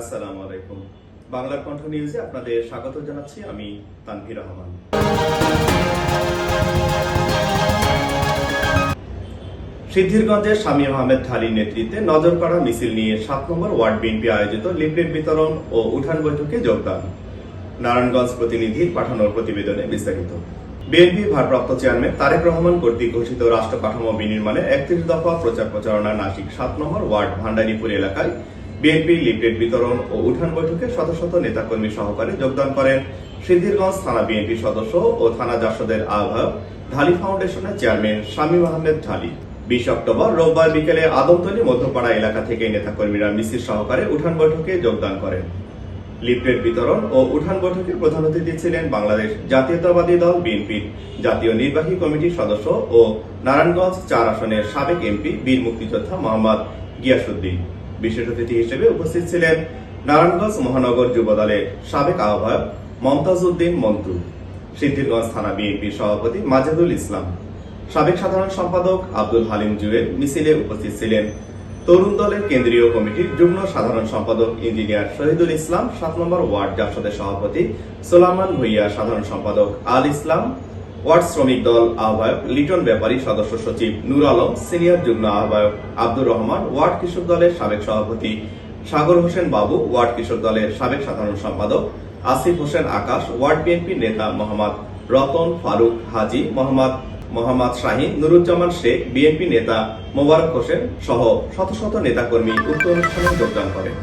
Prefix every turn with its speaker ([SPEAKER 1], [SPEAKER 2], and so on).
[SPEAKER 1] আসসালামু আলাইকুম। বাংলার কণ্ঠ নিউজে আপনাদের স্বাগত জানাচ্ছি আমি তানভীর রহমান। সিদ্ধিরগঞ্জের শামীম আহমেদ ঢালির নেতৃত্বে নজর কাড়া মিছিল নিয়ে সাত নম্বর ওয়ার্ড বিএনপি আয়োজিত লিফলেট বিতরণ ও উঠান বৈঠকে যোগদান। নারায়ণগঞ্জ প্রতিনিধির পাঠানোর প্রতিবেদনে বিস্তারিত। বিএনপি ভারপ্রাপ্ত চেয়ারম্যান তারেক রহমান কর্তৃক ঘোষিত রাষ্ট্র কাঠামো বিনির্মাণে একত্রিশ দফা প্রচার প্রচারণা নাসিক সাত নম্বর ওয়ার্ড ভান্ডারীপুর এলাকায় বিএনপি লিফলেট বিতরণ ও উঠান বৈঠকে শত শত নেতাকর্মী সহকারে যোগদান করেন। সিদ্ধিরগঞ্জ থানা বিএনপি সদস্য ও থানা জাসদের আহ্বায়ক ঢালি ফাউন্ডেশনের চেয়ারম্যান শামীম আহমেদ ঢালি। বিশ অক্টোবর রোববার বিকেলে আদমতলী মধ্যপাড়া এলাকা থেকে নেতাকর্মীরা মিছিল সহকারে উঠান বৈঠকে যোগদান করেন। লিফলেট বিতরণ ও উঠান বৈঠকে প্রধান অতিথি ছিলেন বাংলাদেশ জাতীয়তাবাদী দল বিএনপির জাতীয় নির্বাহী কমিটির সদস্য ও নারায়ণগঞ্জ চার আসনের সাবেক এমপি, বীর মুক্তিযোদ্ধা মোহাম্মদ গিয়াসুদ্দিন বিশেষ অতিথি হিসেবে উপস্থিত ছিলেন নারায়ণগঞ্জ মহানগর যুব দলের সাবেক আহ্বায়ক মমতাজ উদ্দিন মন্টু, সিদ্ধিরগঞ্জ থানা বিএনপির সভাপতি মাজেদুল ইসলাম, সাবেক সাধারণ সম্পাদক আব্দুল হালিম জুয়েল মিছিলে উপস্থিত ছিলেন তরুণ দলের কেন্দ্রীয় কমিটির যুগ্ম সাধারণ সম্পাদক ইঞ্জিনিয়ার শহীদুল ইসলাম, সাত নম্বর ওয়ার্ড জাসদের সভাপতি সোলামান ভুইয়া, সাধারণ সম্পাদক আল ইসলাম ওয়ার্ড শ্রমিক দল আহ্বায়ক, লিটন ব্যাপারী সদস্য সচিব নূর আলম, সিনিয়র যুগ্ম আহ্বায়ক আব্দুর রহমান, ওয়ার্ড কৃষক দলের সাবেক সভাপতি সাগর হোসেন বাবু, ওয়ার্ড কৃষক দলের সাবেক সাধারণ সম্পাদক আসিফ হোসেন আকাশ, ওয়ার্ড বিএনপি নেতা মোহাম্মদ রতন ফারুক হাজি, মোহাম্মদ মোহাম্মদ শাহিন, নুরুজ্জামান শেখ, বিএনপি নেতা মোবারক হোসেন সহ শত শত নেতাকর্মী উক্ত অনুষ্ঠানে যোগদান করেন।